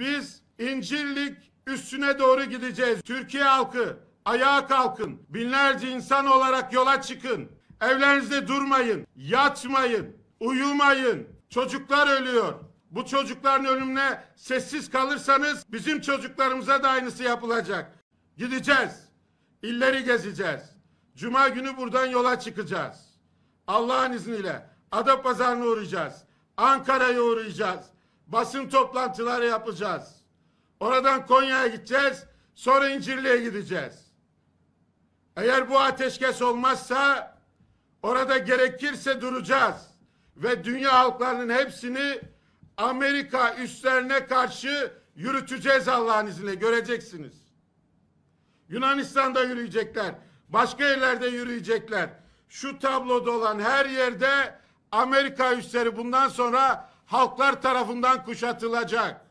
Biz İncirlik üstüne doğru gideceğiz. Türkiye halkı ayağa kalkın. Binlerce insan olarak yola çıkın. Evlerinizde durmayın. Yatmayın. Uyumayın. Çocuklar ölüyor. Bu çocukların ölümüne sessiz kalırsanız bizim çocuklarımıza da aynısı yapılacak. Gideceğiz. İlleri gezeceğiz. Cuma günü buradan yola çıkacağız. Allah'ın izniyle Adapazarı'na uğrayacağız. Ankara'ya uğrayacağız. Basın toplantıları yapacağız. Oradan Konya'ya gideceğiz. Sonra İncirli'ye gideceğiz. Eğer bu ateşkes olmazsa orada gerekirse duracağız. Ve dünya halklarının hepsini Amerika üslerine karşı yürüteceğiz Allah'ın izniyle göreceksiniz. Yunanistan'da yürüyecekler. Başka yerlerde yürüyecekler. Şu tabloda olan her yerde Amerika üsleri bundan sonra halklar tarafından kuşatılacak.